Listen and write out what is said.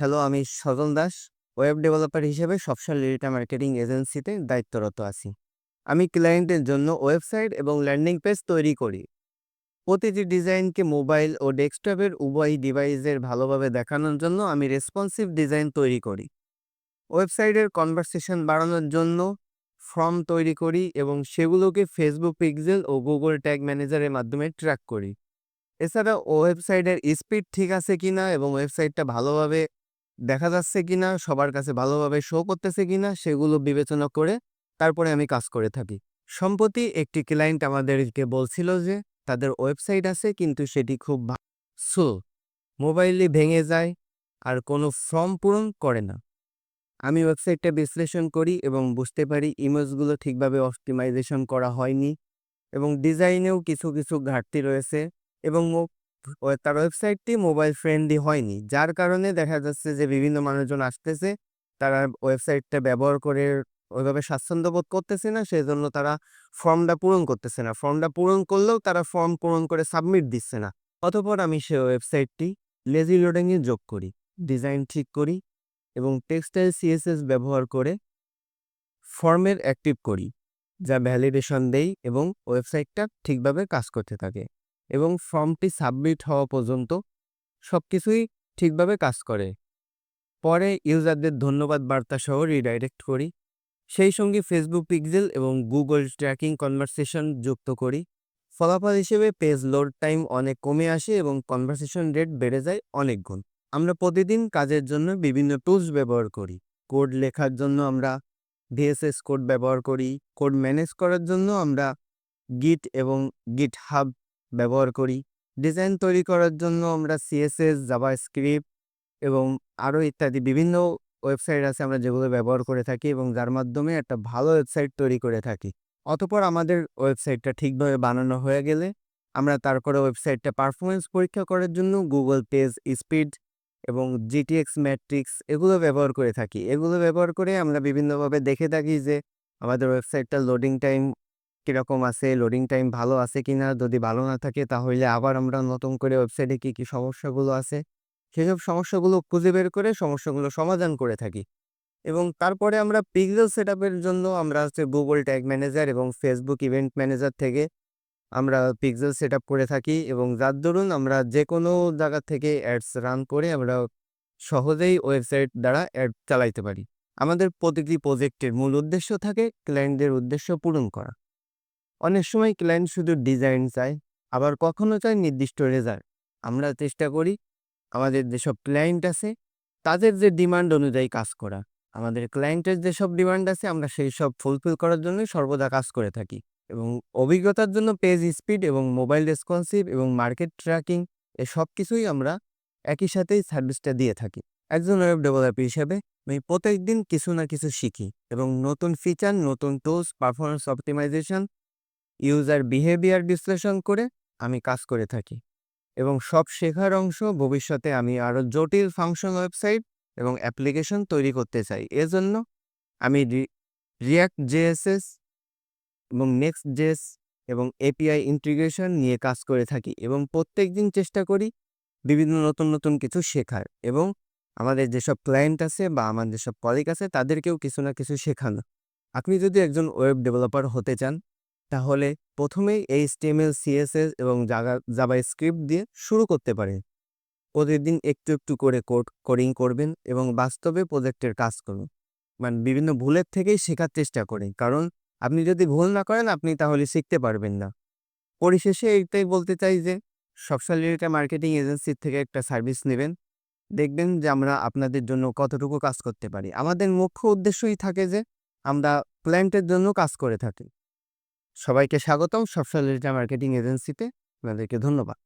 Hello, আমি Sajal Das. Web developer হিসেবে software data marketing এজেন্সিতে দায়িত্বরত আছি। আমি ক্লায়েন্টের জন্য ওয়েবসাইট এবং ল্যান্ডিং পেজ তৈরি করি। প্রতিটি ডিজাইনকে মোবাইল ও ডেস্কটপের উভয় ডিভাইসের ভালোভাবে দেখানোর জন্য আমি রেসপন্সিভ ডিজাইন তৈরি করি। ওয়েবসাইটের কনভারসেশন বাড়ানোর জন্য ফর্ম তৈরি করি এবং সেগুলোকে ফেসবুক পিক্সেল ও গুগল ট্যাগ ম্যানেজারের মাধ্যমে ট্র্যাক করি। এছাড়া ওয়েবসাইটের স্পিড ঠিক আছে কিনা এবং ওয়েবসাইটটা ভালোভাবে দেখা যাচ্ছে কিনা, সবার কাছে ভালোভাবে শো করতেছে কিনা সেগুলো বিবেচনা করে তারপরে আমি কাজ করে থাকি। সম্প্রতি একটি ক্লায়েন্ট আমাদেরকে বলছিল যে তাদের ওয়েবসাইট আছে কিন্তু সেটি খুব ভা স্লো। মোবাইলে ভেঙে যায় আর কোনো ফর্ম পূরণ করে না। আমি ওয়েবসাইটটা বিশ্লেষণ করি এবং বুঝতে পারি ইমেজগুলো ঠিকভাবে অপটিমাইজেশন করা হয়নি এবং ডিজাইনেও কিছু, কিছু ঘাটতি রয়েছে এবং তার ওয়েবসাইটটি মোবাইল ফ্রেন্ডলি হয়নি। যার কারণে দেখা যাচ্ছে যে বিভিন্ন মানুষজন আসতেছে, তারা ওয়েবসাইটটা ব্যবহার করে ওইভাবে স্বাচ্ছন্দ্য বোধ করতেছে না, সেজন্য তারা ফর্মটা পূরণ করতেছে না। ফর্মটা পূরণ করলেও তারা ফর্ম পূরণ করে সাবমিট দিচ্ছে না। অতপর আমি সে ওয়েবসাইটটি লেজি লোডিংয়ে যোগ করি, ডিজাইন ঠিক করি এবং টেক্সটাইল সিএসএস ব্যবহার করে ফর্মের অ্যাক্টিভ করি, যা ভ্যালিডেশন দেই এবং ওয়েবসাইটটা ঠিকভাবে কাজ করতে থাকে এবং ফর্মটি সাবমিট হওয়া পর্যন্ত সবকিছুই ঠিকভাবে কাজ করে। পরে ইউজারদের ধন্যবাদ বার্তা সহ রিডাইরেক্ট করি। সেই সঙ্গে ফেসবুক পিক্সেল এবং গুগল ট্র্যাকিং কনভারসেশন যুক্ত করি। ফলাফল হিসেবে পেজ লোড টাইম অনেক কমে আসে এবং কনভারসেশন রেট বেড়ে যায় অনেক গুণ। আমরা প্রতিদিন কাজের জন্য বিভিন্ন টুলস ব্যবহার করি। কোড লেখার জন্য আমরা ভিএসএস কোড ব্যবহার করি। কোড ম্যানেজ করার জন্য আমরা গিট এবং গিটহাব ব্যবহার করি। ডিজাইন তৈরি করার জন্য আমরা সিএসএস, জাভাস্ক্রিপ্ট এবং আরও ইত্যাদি বিভিন্ন ওয়েবসাইট আছে আমরা যেগুলো ব্যবহার করে থাকি এবং যার মাধ্যমে একটা ভালো ওয়েবসাইট তৈরি করে থাকি। অতপর আমাদের ওয়েবসাইটটা ঠিকভাবে বানানো হয়ে গেলে আমরা তারপরে ওয়েবসাইটটা পারফরম্যান্স পরীক্ষা করার জন্য গুগল পেজ স্পিড এবং জিটিএক্স ম্যাট্রিক্স এগুলো ব্যবহার করে থাকি। এগুলো ব্যবহার করে আমরা বিভিন্নভাবে দেখে থাকি যে আমাদের ওয়েবসাইটটা লোডিং টাইম কীরকম আছে, লোডিং টাইম ভালো আছে কিনা। যদি ভালো না থাকে তাহলে আবার আমরা নতুন করে ওয়েবসাইটে কী, কী সমস্যাগুলো আছে সেসব সমস্যাগুলো খুঁজে বের করে সমস্যাগুলো সমাধান করে থাকি এবং তারপরে আমরা পিক্সেল সেটআপের জন্য আমরা হচ্ছে গুগল ট্যাগ ম্যানেজার এবং ফেসবুক ইভেন্ট ম্যানেজার থেকে আমরা পিক্সেল সেটআপ করে থাকি এবং যার দরুন আমরা যেকোনো জায়গা থেকে অ্যাডস রান করে আমরা সহজেই ওয়েবসাইট দ্বারা অ্যাড চালাইতে পারি। আমাদের প্রতিটি প্রজেক্টের মূল উদ্দেশ্য থাকে ক্লায়েন্টদের উদ্দেশ্য পূরণ করা। অনেক সময় ক্লায়েন্ট শুধু ডিজাইন চায়, আবার কখনো চায় নির্দিষ্ট রেজাল্ট। আমরা চেষ্টা করি আমাদের যেসব ক্লায়েন্ট আছে তাদের যে ডিমান্ড অনুযায়ী কাজ করা। আমাদের ক্লায়েন্টের যেসব ডিমান্ড আছে আমরা সেইসব ফুলফিল করার জন্যই সর্বদা কাজ করে থাকি এবং অভিজ্ঞতার জন্য পেজ স্পিড এবং মোবাইল রেসপন্সিভ এবং মার্কেট ট্র্যাকিং এ সবকিছুই আমরা একই সাথেই সার্ভিসটা দিয়ে থাকি। একজন ওয়েব ডেভেলপার হিসেবে আমি প্রত্যেকদিন কিছু না কিছু শিখি এবং নতুন ফিচার, নতুন tools, performance optimisation, user behaviour বিশ্লেষণ করে আমি কাজ করে থাকি এবং সব শেখার অংশ ভবিষ্যতে আমি আরও জটিল ফাংশন ওয়েবসাইট এবং অ্যাপ্লিকেশন তৈরি করতে চাই। এজন্য আমি রি রিঅ্যাক্ট জেএসএস এবং নেক্সট জেএস এবং এপিআই ইন্টিগ্রেশন নিয়ে কাজ করে থাকি এবং প্রত্যেক দিন চেষ্টা করি বিভিন্ন নতুন, নতুন কিছু শেখার এবং আমাদের যেসব ক্লায়েন্ট আছে বা আমার যেসব কলিগ আছে তাদেরকেও কিছু না কিছু শেখানো। আপনি যদি একজন ওয়েব ডেভেলপার হতে চান তাহলে প্রথমেই এইচটিএমএল, সিএসএস এবং জাগা স্ক্রিপ্ট দিয়ে শুরু করতে পারেন। প্রতিদিন একটু, একটু করে কোড কোডিং করবেন এবং বাস্তবে প্রজেক্টের কাজ করুন। মানে বিভিন্ন ভুলের থেকেই শেখার চেষ্টা করেন। কারণ আপনি যদি ভুল না করেন আপনি তাহলে শিখতে পারবেন না। পরিশেষে এইটাই বলতে চাই যে ডেটা মার্কেটিং এজেন্সির থেকে একটা সার্ভিস নেবেন দেখবেন যে আমরা আপনাদের জন্য কতটুকু কাজ করতে পারি। আমাদের মুখ্য উদ্দেশ্যই থাকে যে আমরা ক্লায়েন্টের জন্য কাজ করে থাকি। সবাইকে স্বাগতম সব ডেটা মার্কেটিং এজেন্সিতে। আপনাদেরকে ধন্যবাদ।